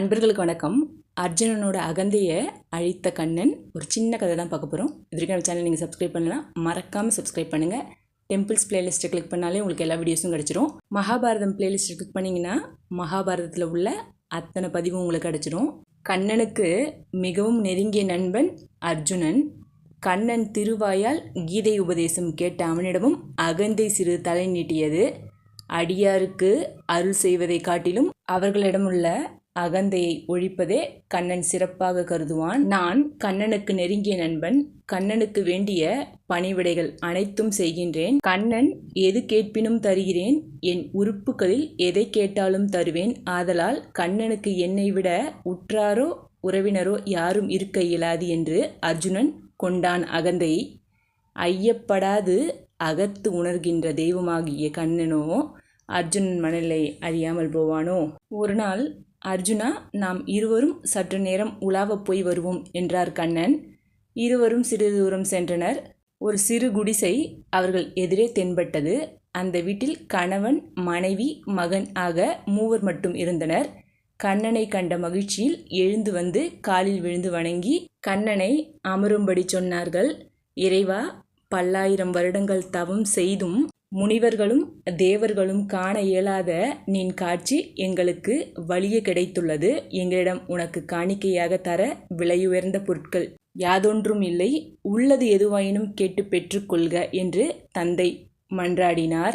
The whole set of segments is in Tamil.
அன்பர்களுக்கு வணக்கம். அர்ஜுனனோட அகந்தையை அழித்த கண்ணன். ஒரு சின்ன கதை தான் பார்க்க போகிறோம் இது வரைக்கும் நம்ம சேனல் நீங்கள் சப்ஸ்கிரைப் பண்ணலாம் மறக்காமல் சப்ஸ்கிரைப் பண்ணுங்கள் டெம்பிள்ஸ் பிளேலிஸ்ட்டை கிளிக் பண்ணாலே உங்களுக்கு எல்லா வீடியோஸும் கிடச்சிரும். மகாபாரதம் பிளேலிஸ்ட்டை கிளிக் பண்ணிங்கன்னா மகாபாரதத்தில் உள்ள அத்தனை பதிவும் உங்களுக்கு கிடச்சிரும். கண்ணனுக்கு மிகவும் நெருங்கிய நண்பன் அர்ஜுனன். கண்ணன் திருவாயால் கீதை உபதேசம் கேட்ட அவனிடமும் அகந்தை சிறு தலை நீட்டியது. அடியாருக்கு அருள் செய்வதை காட்டிலும் அவர்களிடமுள்ள அகந்தையை ஒழிப்பதே கண்ணன் சிறப்பாக கருதுவான். நான் கண்ணனுக்கு நெருங்கிய நண்பன் கண்ணனுக்கு வேண்டிய பணிவிடைகள் அனைத்தும் செய்கின்றேன். கண்ணன் எது கேட்பினும் தருகிறேன் என் உறுப்புகளில் எதை கேட்டாலும் தருவேன். ஆதலால் கண்ணனுக்கு என்னை விட உற்றாரோ உறவினரோ யாரும் இருக்க இயலாது என்று அர்ஜுனன் கொண்டான் அகந்தையை. ஐயப்படாது அகத்து உணர்கின்ற தெய்வமாகிய கண்ணனோ அர்ஜுனன் மணலை அறியாமல் போவானோ? ஒரு நாள் அர்ஜுனா நாம் இருவரும் சற்று நேரம் உலாவப் போய் வருவோம் என்றார் கண்ணன். இருவரும் சிறிது தூரம் சென்றனர். ஒரு சிறு குடிசை அவர்கள் எதிரே தென்பட்டது. அந்த வீட்டில் கணவன் மனைவி மகன் ஆக மூவர் மட்டும் இருந்தனர். கண்ணனை கண்ட மகிழ்ச்சியில் எழுந்து வந்து காலில் விழுந்து வணங்கி கண்ணனை அமரும்படி சொன்னார்கள். இறைவா பல்லாயிரம் வருடங்கள் தவம் செய்தும் முனிவர்களும் தேவர்களும் காண இயலாத நின் காட்சி எங்களுக்கு வலிய கிடைத்துள்ளது. எங்களிடம் உனக்கு காணிக்கையாக தர விலையுயர்ந்த பொருட்கள் யாதொன்றும் இல்லை. உள்ளது எதுவாயினும் கேட்டு பெற்றுக்கொள்க என்று தந்தை மன்றாடினார்.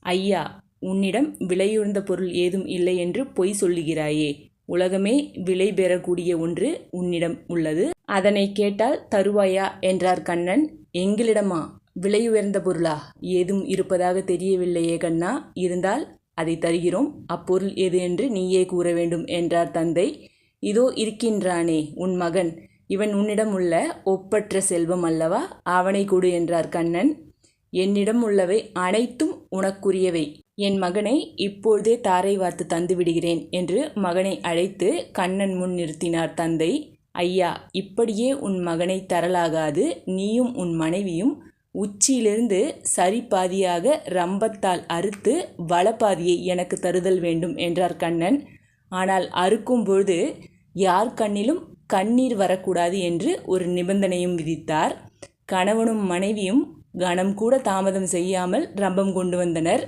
ஐயா உன்னிடம் விலையுயர்ந்த பொருள் ஏதும் இல்லை என்று பொய் சொல்லுகிறாயே. உலகமே விலை பெறக்கூடிய ஒன்று உன்னிடம் உள்ளது. அதனை கேட்டால் தருவாயா? என்றார் கண்ணன். எங்களிடமா? விலை உயர்ந்த பொருளா? ஏதும் இருப்பதாக தெரியவில்லையே கண்ணா. இருந்தால் அதை தருகிறோம். அப்பொருள் எது என்று நீயே கூற வேண்டும் என்றார் தந்தை. இதோ இருக்கின்றானே உன் மகன். இவன் உன்னிடம் உள்ள ஒப்பற்ற செல்வம் அல்லவா? அவனை கொடு என்றார் கண்ணன். என்னிடம் உள்ளவை அனைத்தும் உனக்குரியவை. என் மகனை இப்பொழுதே தாரை வார்த்து தந்து விடுகிறேன் என்று மகனை அழைத்து கண்ணன் முன் நிறுத்தினார் தந்தை. ஐயா இப்படியே உன் மகனை தரலாகாது. நீயும் உன் மனைவியும் உச்சியிலிருந்து சரி பாதியாக ரம்பத்தால் அறுத்து வலப்பாதியை எனக்கு தருதல் வேண்டும் என்றார் கண்ணன். ஆனால் அறுக்கும் பொழுது யார் கண்ணிலும் கண்ணீர் வரக்கூடாது என்று ஒரு நிபந்தனையும் விதித்தார். கணவனும் மனைவியும் கணம் கூட தாமதம் செய்யாமல் ரம்பம் கொண்டு வந்தனர்.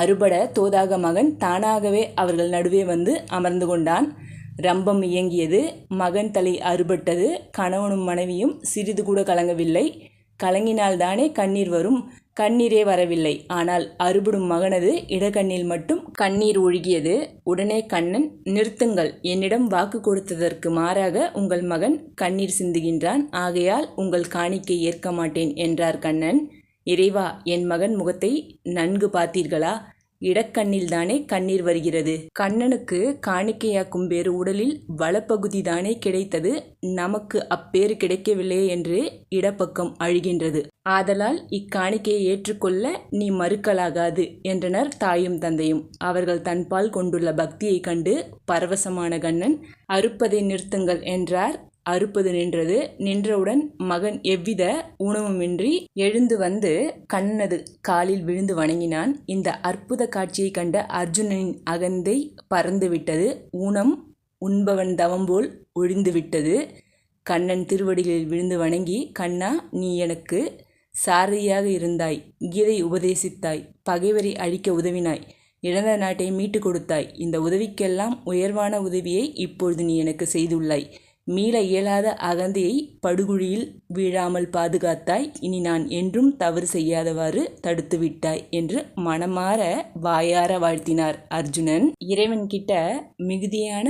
அறுபட தோதாக மகன் தானாகவே அவர்கள் நடுவே வந்து அமர்ந்து கொண்டான். ரம்பம் இயங்கியது மகன் தலை அறுபட்டது கணவனும் மனைவியும் சிறிது கூட கலங்கவில்லை. கலங்கினால்தானே கண்ணீர் வரும்? கண்ணீரே வரவில்லை. ஆனால் அறுபடும் மகனது இடக்கண்ணில் மட்டும் கண்ணீர் ஒழுகியது. உடனே கண்ணன் நிறுத்துங்கள். என்னிடம் வாக்கு கொடுத்ததற்கு மாறாக உங்கள் மகன் கண்ணீர் சிந்துகின்றான். ஆகையால் உங்கள் காணிக்கை ஏற்க மாட்டேன் என்றார் கண்ணன். இறைவா என் மகன் முகத்தை நன்கு பார்த்தீர்களா? இடக்கண்ணில்தானே கண்ணீர் வருகிறது. கண்ணனுக்கு காணிக்கையாக்கும் பேறு உடலில் வலப்பகுதி தானே கிடைத்தது. நமக்கு அப்பேறு கிடைக்கவில்லையே என்று இடப்பக்கம் அழுகின்றது. ஆதலால் இக்காணிக்கையை ஏற்றுக்கொள்ள நீ மறுக்கலாகாது என்றனர் தாயும் தந்தையும். அவர்கள் தன்பால் கொண்டுள்ள பக்தியை கண்டு பரவசமான கண்ணன் அறுப்பதை நிறுத்துங்கள் என்றார் அறுப்பது நின்றது நின்றவுடன் மகன் எவ்வித உணவுமின்றி எழுந்து வந்து கண்ணனது காலில் விழுந்து வணங்கினான். இந்த அற்புத காட்சியை கண்ட அர்ஜுனனின் அகந்தை பறந்துவிட்டது. ஊனம் உண்பவன் தவம்போல் ஒழிந்துவிட்டது. கண்ணன் திருவடிகளில் விழுந்து வணங்கி கண்ணா நீ எனக்கு சாரதியாக இருந்தாய். கீதை உபதேசித்தாய். பகைவரை அழிக்க உதவினாய். இழந்த நாட்டை மீட்டு கொடுத்தாய். இந்த உதவிக்கெல்லாம் உயர்வான உதவியை இப்பொழுது நீ எனக்கு செய்துள்ளாய். மீள இயலாத அகந்தையை படுகுழியில் வீழாமல் பாதுகாத்தாய். இனி நான் என்றும் தவறு செய்யாதவாறு தடுத்து விட்டாய் என்று மனமாற வாயார வாழ்த்தினார் அர்ஜுனன். இறைவன்கிட்ட மிகுதியான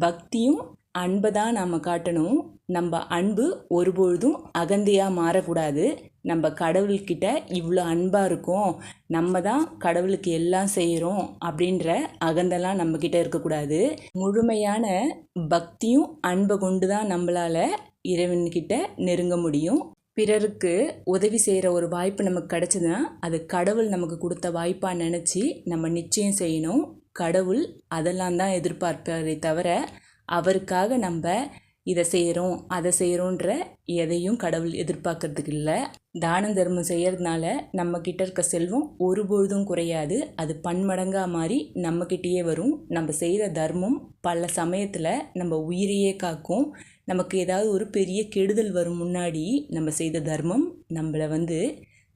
பக்தியும் அன்பை தான் நாம் காட்டணும். நம்ம அன்பு ஒருபொழுதும் அகந்தையாக மாறக்கூடாது. நம்ம கடவுள்கிட்ட இவ்வளோ அன்பாக இருக்கோம். நம்ம தான் கடவுளுக்கு எல்லாம் செய்கிறோம் அப்படின்ற அகந்தெல்லாம் நம்மக்கிட்ட இருக்கக்கூடாது. முழுமையான பக்தியும் அன்பை கொண்டு தான் நம்மளால் இறைவன்கிட்ட நெருங்க முடியும். பிறருக்கு உதவி செய்கிற ஒரு வாய்ப்பு நமக்கு கிடச்சதுன்னா அது கடவுள் நமக்கு கொடுத்த வாய்ப்பாக நினச்சி நம்ம நிச்சயம் செய்யணும். கடவுள் அதெல்லாம் தான் எதிர்பார்ப்பாரே தவிர அவருக்காக நம்ம இதை செய்கிறோம் அதை செய்கிறோன்ற எதையும் கடவுள் எதிர்பார்க்கறதுக்கு இல்லை. தான தர்மம் செய்கிறதுனால நம்மக்கிட்ட இருக்க செல்வம் ஒருபொழுதும் குறையாது. அது பன்மடங்காக மாறி நம்மக்கிட்டேயே வரும். நம்ம செய்கிற தர்மம் பல சமயத்தில் நம்ம உயிரையே காக்கும். நமக்கு ஏதாவது ஒரு பெரிய கெடுதல் வரும் முன்னாடி நம்ம செய்த தர்மம் நம்மளை வந்து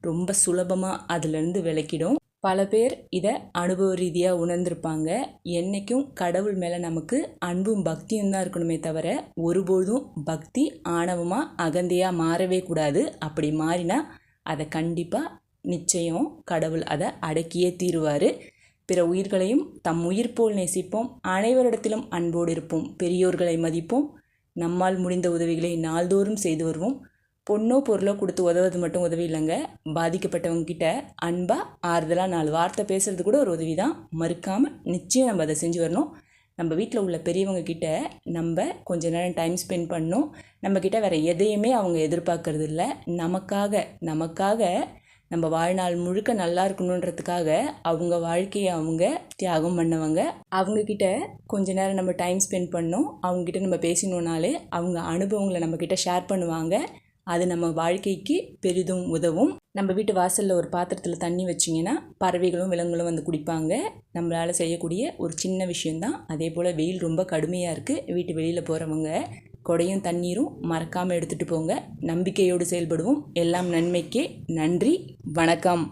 ரொம்ப சுலபமாக அதுலேருந்து விளக்கிடும் பல பேர் இதை அனுபவ ரீதியாக உணர்ந்திருப்பாங்க. என்றைக்கும் கடவுள் மேலே நமக்கு அன்பும் பக்தியும் தான் இருக்கணுமே தவிர ஒருபோதும் பக்தி ஆணவமாக அகந்தையாக மாறவே கூடாது. அப்படி மாறினா அதை கண்டிப்பாக நிச்சயம் கடவுள் அதை அடக்கியே தீருவார். பிற உயிர்களையும் தம் உயிர் போல் நேசிப்போம். அனைவரிடத்திலும் அன்போடு இருப்போம். பெரியோர்களை மதிப்போம். நம்மால் முடிந்த உதவிகளை நாள்தோறும் செய்து வருவோம். பொண்ணோ பொருளோ கொடுத்து உதவுறது மட்டும் உதவி இல்லைங்க. பாதிக்கப்பட்டவங்க கிட்ட அன்பாக ஆறுதலாக நாலு வார்த்தை பேசுறது கூட ஒரு உதவி தான் மறுக்காமல் நிச்சயம் நம்ம அதை செஞ்சு வரணும். நம்ம வீட்டில் உள்ள பெரியவங்க கிட்ட நம்ம கொஞ்ச நேரம் டைம் ஸ்பெண்ட் பண்ணணும். நம்ம கிட்ட வேறு எதையுமே அவங்க எதிர்பார்க்கறது இல்லை. நமக்காக நமக்காக நம்ம வாழ்நாள் முழுக்க நல்லா இருக்கணுன்றதுக்காக அவங்க வாழ்க்கையை அவங்க தியாகம் பண்ணவங்க. அவங்கக்கிட்ட கொஞ்ச நேரம் நம்ம டைம் ஸ்பெண்ட் பண்ணோம் அவங்கக்கிட்ட நம்ம பேசினோனாலே அவங்க அனுபவங்களை நம்மக்கிட்ட ஷேர் பண்ணுவாங்க. அது நம்ம வாழ்க்கைக்கு பெரிதும் உதவும். நம்ம வீட்டு வாசலில் ஒரு பாத்திரத்தில் தண்ணி வச்சிங்கன்னா பறவைகளும் விலங்குகளும் வந்து குடிப்பாங்க. நம்மளால் செய்யக்கூடிய ஒரு சின்ன விஷயந்தான் அதே போல் வெயில் ரொம்ப கடுமையாக இருக்குது வீட்டு வெளியில் போகிறவங்க கொடையும் தண்ணீரும் மறக்காமல் எடுத்துகிட்டு போங்க. நம்பிக்கையோடு செயல்படுவோம். எல்லாம் நன்மைக்கே நன்றி. வணக்கம்.